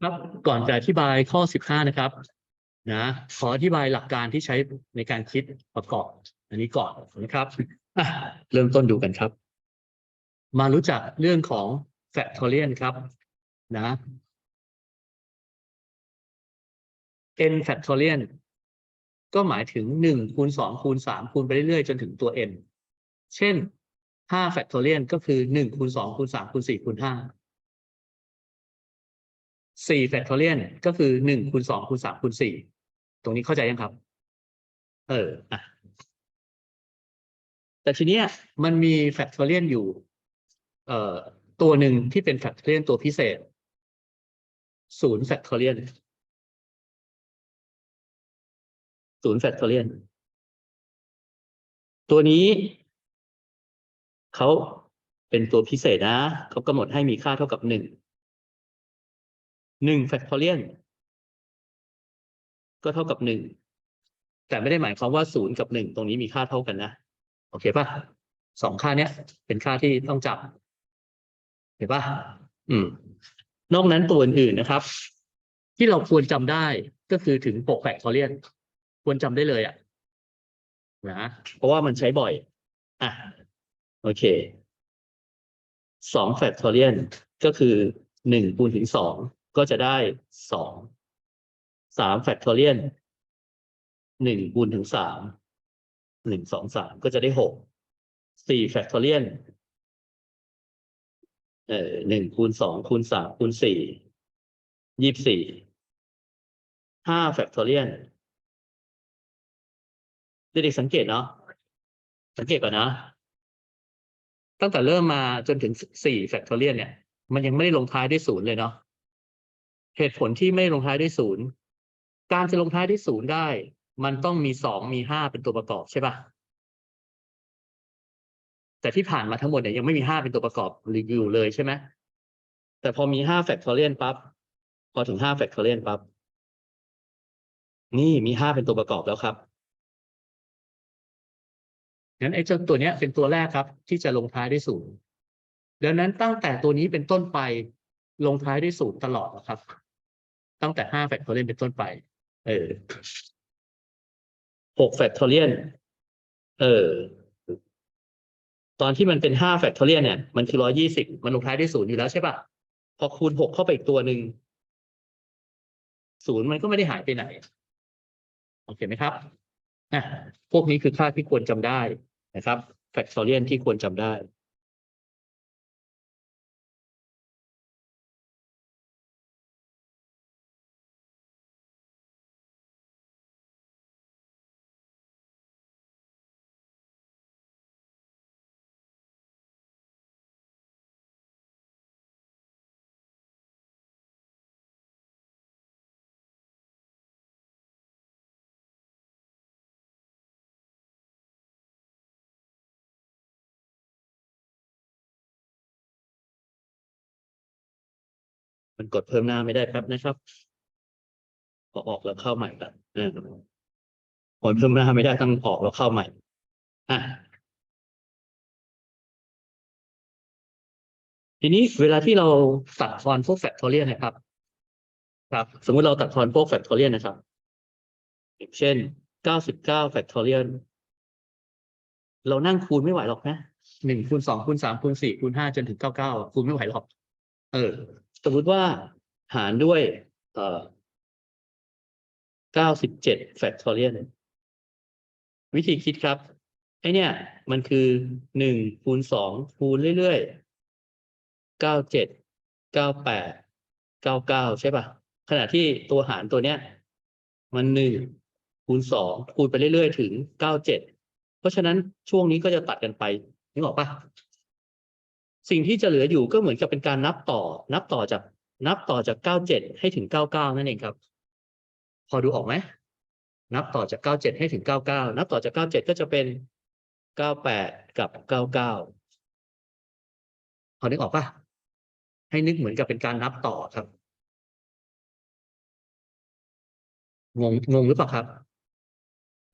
ครับก่อนจะอธิบายข้อ 15 นะครับนะขออธิบายหลักการที่ใช้ในการคิดประกอบ อันนี้ก่อนนะครับเริ่มต้นดูกันครับ มารู้จักเรื่องของ factorial ครับนะ n factorial ก็หมายถึงหนึ่งคูณสองคูณสามคูณไปเรื่อยๆ จนถึงตัว n เช่นห้า factorial ก็คือหนึ่งคูณสองคูณสามคูณสี่คูณห้า สี่ factorial ก็คือหนึ่งคูณสองคูณสามคูณสี่ตรงนี้เข้าใจยังครับ เอออะแต่ทีเนี้ยมันมี factorial อยู่ เอ่อตัวหนึ่งที่เป็น factorial ตัวพิเศษศูนย์ factorial ศูนย์แฟคทอเรียนตัวนี้เขาเป็นตัวพิเศษนะเขากำหนดให้มีค่าเท่ากับหนึ่ง หนึ่งแฟคทอเรียนก็เท่ากับหนึ่งแต่ไม่ได้หมายความว่าศูนย์กับหนึ่งตรงนี้มีค่าเท่ากันนะ โอเคป่ะสองค่าเนี้ย เป็นค่าที่ต้องจับเห็นป่ะอืม นอกนั้นตัวอื่นๆนะครับ ที่เราควรจำได้ก็คือถึงหกแฟคทอเรียนควรจำได้เลยอะนะเพราะว่ามันใช้บ่อย อะ โอเคสองแฟคทอเรียนก็คือหนึ่งคูณถึงสอง ก็จะได้สองสามแฟคทอเรียนหนึ่งคูณถึงสามหนึ่งสองสามก็จะได้หกสี่แฟคทอเรียนเอ่อหนึ่งคูณสองคูณสามคูณสี่ยี่สิบสี่ห้าแฟคทอเรียนเด็กๆสังเกตเนาะสังเกตก่อนนะ ตั้งแต่เริ่มมาจนถึงสี่แฟคทอเรียนเนี่ย มันยังไม่ได้ลงท้ายด้วยศูนย์เลยเนาะ เหตุผลที่ไม่ลงท้ายด้วยศูนย์การจะลงท้ายด้วยศูนย์ได้ มันต้องมีสองมีห้าเป็นตัวประกอบใช่ปะแต่ที่ผ่านมาทั้งหมดเนี่ยยังไม่มีห้าเป็นตัวประกอบอยู่เลยใช่ไหมแต่พอมีห้าแฟคทอเรียนปั๊บพอถึงห้าแฟคทอเรียนปั๊บนี่มีห้าเป็นตัวประกอบแล้วครับงั้นไอ้เจ้าตัวเนี้ยเป็นตัวแรกครับ ที่จะลงท้ายด้วยศูนย์ดังนั้นตั้งแต่ตัวนี้เป็นต้นไปลงท้ายด้วยศูนย์ตลอดนะครับ ตั้งแต่ห้าแฟคทอเรียนเป็นต้นไป เออหกแฟคทอเรียน เออ ตอนที่มันเป็นห้าแฟคทอเรียนเนี่ย มันคือร้อยี่สิบมันลงท้ายด้วยศูนย์อยู่แล้วใช่ปะพอคูณหกเข้าไปอีกตัวหนึ่งศูนย์มันก็ไม่ได้หายไปไหน โอเคไหมครับอะพวกนี้คือค่าที่ควรจำได้นะครับแฟกตอเรียนที่ควรจำได้ มันกดเพิ่มหน้าไม่ได้แป๊บนะครับพอออกแล้วเข้าใหม่แบบกดเพิ่มหน้าไม่ได้ต้องออกแล้วเข้าใหม่อะทีนี้เวลาที่เราตัดทอนพวกแฟกทอเรียนนะครับ ครับ สมมุติเราตัดทอนพวกแฟกทอเรียนนะครับอย่างเช่นเก้าสิบเก้าแฟกทอเรียนเรานั่งคูณไม่ไหวหรอกนะหนึ่งคูณสองคูณสามคูณสี่คูณห้าจนถึงเก้าเก้าคูณไม่ไหวหรอก เออ สมมุติว่าหารด้วย เอ่อเก้าสิบเจ็ดแฟกทอเรียนวิธีคิดครับไอเนี่ย มันคือหนึ่งคูณสองคูณเรื่อยๆเก้าเจ็ดเก้าแปดเก้าเก้าใช่ป่ะ ขณะที่ตัวหารตัวเนี้ย มันหนึ่งคูณสองคูณไปเรื่อยๆ ถึงเก้าเจ็ดเพราะฉะนั้นช่วงนี้ก็จะตัดกันไปนึกออกป่ะ สิ่งที่จะเหลืออยู่ก็เหมือนกับเป็นการนับต่อ นับต่อจาก นับต่อจากเก้าเจ็ดให้ถึงเก้าเก้านั่นเองครับ พอดูออกไหม นับต่อจากเก้าเจ็ดให้ถึงเก้าเก้านับต่อจากเก้าเจ็ดก็จะเป็นเก้าแปดกับเก้าเก้าพอนึกออกปะให้นึกเหมือนกับเป็นการนับต่อครับงงงงหรือเปล่าครับ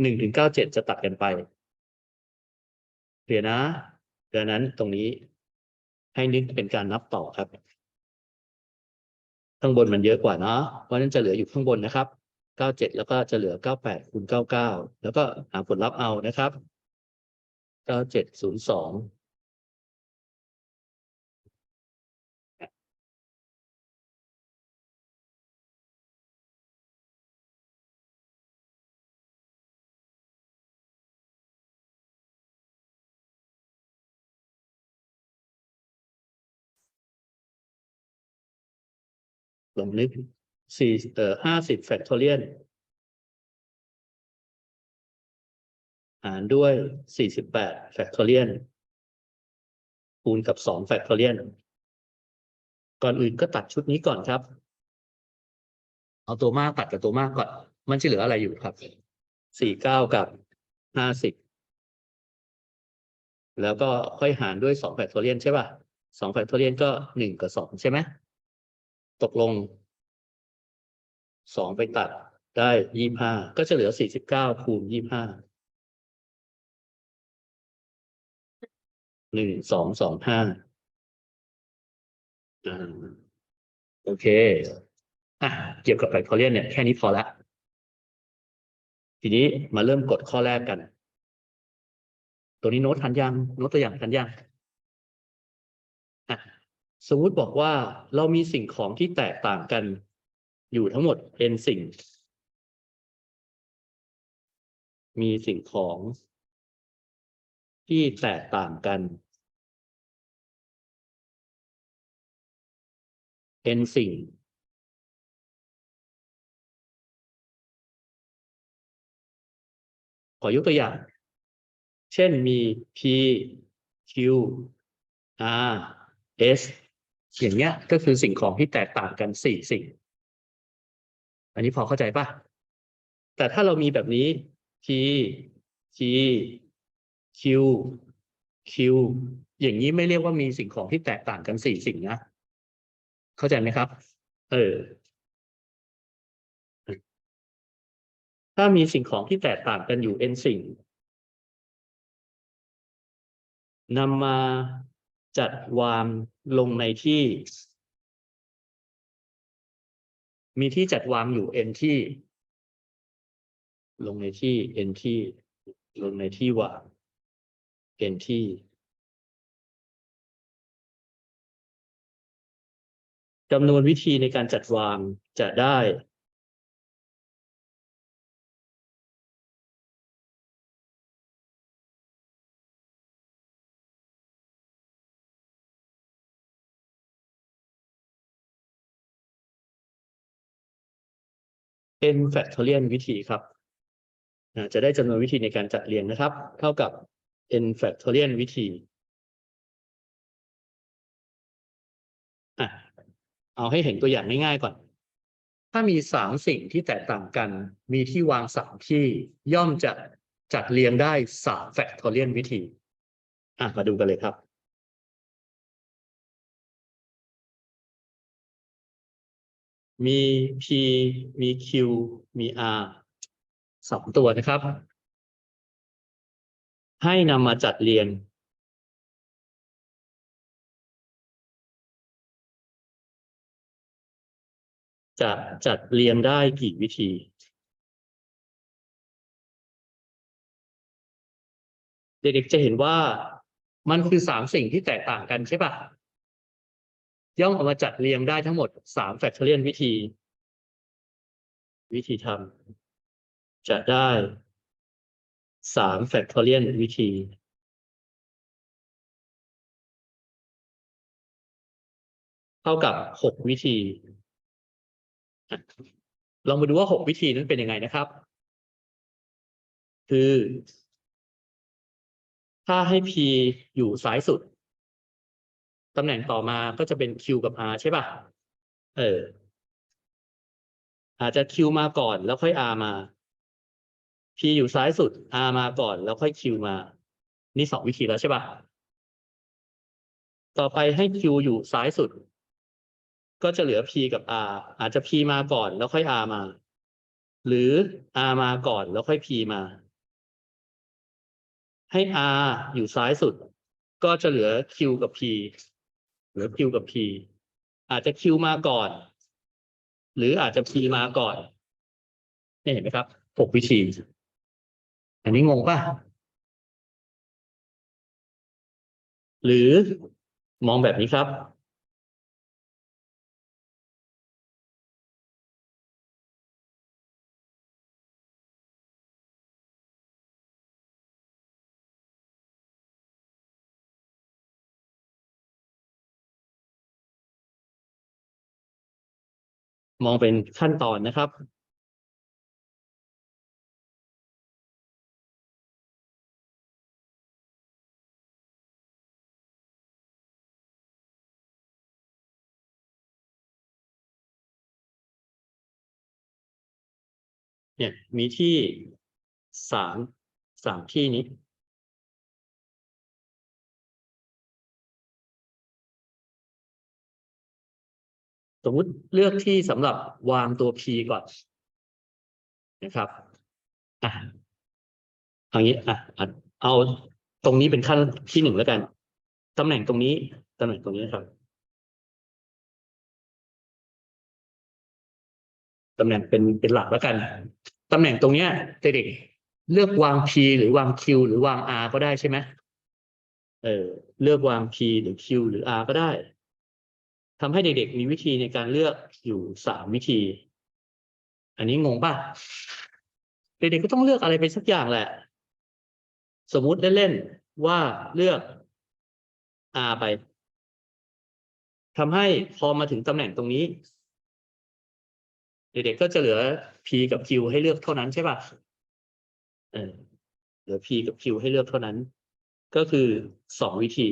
หนึ่งถึงเก้าเจ็ดจะตัดกันไปเคลียร์นะดังนั้นตรงนี้ ให้นิดเป็นการนับต่อครับ ข้างบนมันเยอะกว่านะเพราะนั้นจะเหลืออยู่ข้างบนนะครับ 97 แล้วก็จะเหลือ 98คูณ99 แล้วก็หาผลลัพธ์เอานะครับ 9702 ลงลึกสี่เอ่อห้าสิบแฟกทอเรียนหารด้วยสี่สิบแปดแฟกทอเรียนคูณกับสองแฟกทอเรียนก่อนอื่นก็ตัดชุดนี้ก่อนครับ เอาตัวมากตัดกับตัวมากก่อน มันจะเหลืออะไรอยู่ครับสี่เก้ากับห้าสิบแล้วก็ค่อยหารด้วยสองแฟกทอเรียนใช่ป่ะสองแฟกทอเรียนก็หนึ่งกับสองใช่ไหม ตกลงสองไปตัดได้ยี่ห้าก็จะเหลือสี่สิบเก้าคูณยี่ห้าหนึ่งสองสองห้าอ่าโอเค อะ เกี่ยวกับแฟคทอเรียนเนี่ยแค่นี้พอละ ทีนี้มาเริ่มกดข้อแรกกัน ตัวนี้โน้ตทันยัง โน้ตตัวอย่างทันยัง สมมุติบอกว่าเรามีสิ่งของที่แตกต่างกันอยู่ทั้งหมด n สิ่ง มีสิ่งของ ที่แตกต่างกัน n สิ่ง ขอยกตัวอย่าง เช่นมี p q r s อย่างเงี้ยก็คือสิ่งของที่แตกต่างกันสี่สิ่ง อันนี้พอเข้าใจป่ะแต่ถ้าเรามีแบบนี้ p t q q อย่างนี้ไม่เรียกว่ามีสิ่งของที่แตกต่างกันสี่สิ่งนะ เข้าใจไหมครับ เออ ถ้ามีสิ่งของที่แตกต่างกันอยู่ n สิ่งนำมา จัดวางลงในที่ มีที่จัดวางอยู่ n ที่ ลงในที่ n ที่ ลงในที่วาง n ที่ จำนวนวิธีในการจัดวางจะได้ n factorial วิธีครับจะได้จำนวนวิธีในการจัดเรียงนะครับ เท่ากับ n factorial วิธีเอาให้เห็นตัวอย่างง่ายๆก่อน ถ้ามีสามสิ่งที่แตกต่างกัน มีที่วางสามที่ย่อมจะจัดเรียงได้สาม factorial วิธี อะมาดูกันเลยครับ มี P มี Q มี R สองตัวนะครับ ให้นำมาจัดเรียง จะจัดเรียงได้กี่วิธี เด็กๆจะเห็นว่ามันคือสามสิ่งที่แตกต่างกันใช่ปะ ย่อมเอามาจัดเรียงได้ทั้งหมดสาม factorial วิธี วิธีทำจะได้สาม factorial วิธีเท่ากับหกวิธี ลองมาดูว่าหกวิธีนั้นเป็นยังไงนะครับ คือ ถ้าให้ p อยู่ซ้ายสุด ตำแหน่งต่อมาก็จะเป็น Q กับ R ใช่ป่ะ เออ อาจจะ Q มาก่อนแล้วค่อย R มา P อยู่ซ้ายสุด R มาก่อนแล้วค่อย Q มา นี่สองวิธีแล้วใช่ป่ะ ต่อไปให้ Q อยู่ซ้ายสุด ก็จะเหลือ P กับ R อาจจะ P มาก่อนแล้วค่อย R มา หรือ R มาก่อนแล้วค่อย P มา ให้ R อยู่ซ้ายสุดก็จะเหลือ Q กับ P หรือ Q กับ P อาจจะ Q มาก่อน หรืออาจจะ p มาก่อนเนี่เห็นไหมครับหกวิธี อันนี้งงป่ะ หรือมองแบบนี้ครับ มองเป็นขั้นตอนนะครับเนี่ยมีที่สามสามที่นี้ มมุติเลือกที่สำหรับวางตัว P ก่อนนะครับอะเอย่างนี้อะเอาตรงนี้เป็นขั้นที่หนึ่งแล้วกันตำแหน่งตรงนี้ตำแหน่งตรงนี้ครับตำแหน่งเป็นเป็นหลักแล้วกันตำแหน่งตรงเนี้ยเด็กเลือกวาง P หรือวาง Q หรือวาง R ก็ได้ใช่ไหมเออเลือกวาง P หรือ Q หรือ R ก็ได้ ทำให้เด็กๆมีวิธีในการเลือกอยู่สามวิธี อันนี้งงป่ะ เด็กๆก็ต้องเลือกอะไรไปสักอย่างแหละ สมมุติเล่นๆว่าเลือก R ไปทำให้พอมาถึงตำแหน่งตรงนี้ เด็กๆก็จะเหลือ P กับ Q ให้เลือกเท่านั้นใช่ป่ะเออเหลือ P กับ Q ให้เลือกเท่านั้น ก็คือสองวิธี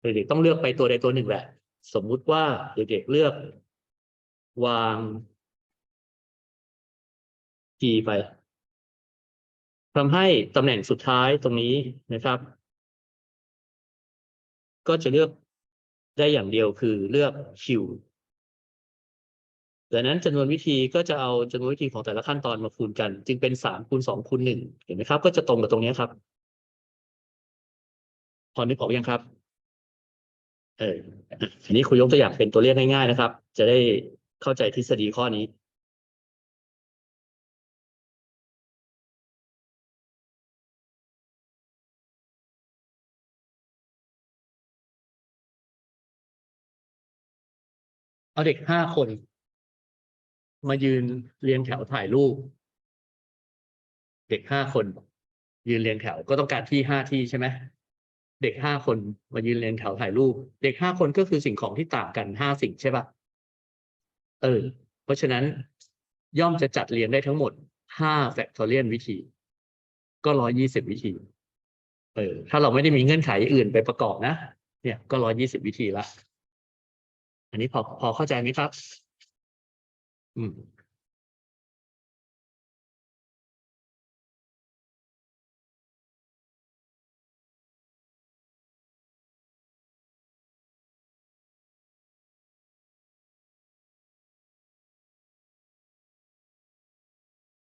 เด็กๆต้องเลือกไปตัวใดตัวหนึ่งแหละ สมมุติว่าเด็กๆเลือก วาง P ไปทำให้ตำแหน่งสุดท้ายตรงนี้นะครับ ก็จะเลือกได้อย่างเดียวคือเลือก Q ดังนั้นจำนวนวิธีก็จะเอาจำนวนวิธีของแต่ละขั้นตอนมาคูณกัน จึงเป็นสามคูณสองคูณหนึ่งเห็นไหมครับ ก็จะตรงกับตรงนี้ครับ พอนึกออกยังครับ เอออันนี้ครูยกตัวอย่างเป็นตัวเลขง่ายๆนะครับ จะได้เข้าใจทฤษฎีข้อนี้ เอาเด็กห้าคน มายืนเรียงแถวถ่ายรูป เด็กห้าคน ยืนเรียงแถวก็ต้องการที่ห้าที่ใช่ไหม เด็กห้าคนมายืนเรียงแถวถ่ายรูป เด็กห้าคนก็คือสิ่งของที่ต่างกันห้าสิ่งใช่ปะเออ เพราะฉะนั้นย่อมจะจัดเรียงได้ทั้งหมดห้าแฟกทอเรียนวิธี ก็ร้อยี่สิบวิธี เออ ถ้าเราไม่ได้มีเงื่อนไขอื่นไปประกอบนะ เนี่ยก็ร้อยี่สิบวิธีละ อันนี้พอพอเข้าใจไหมครับ อืม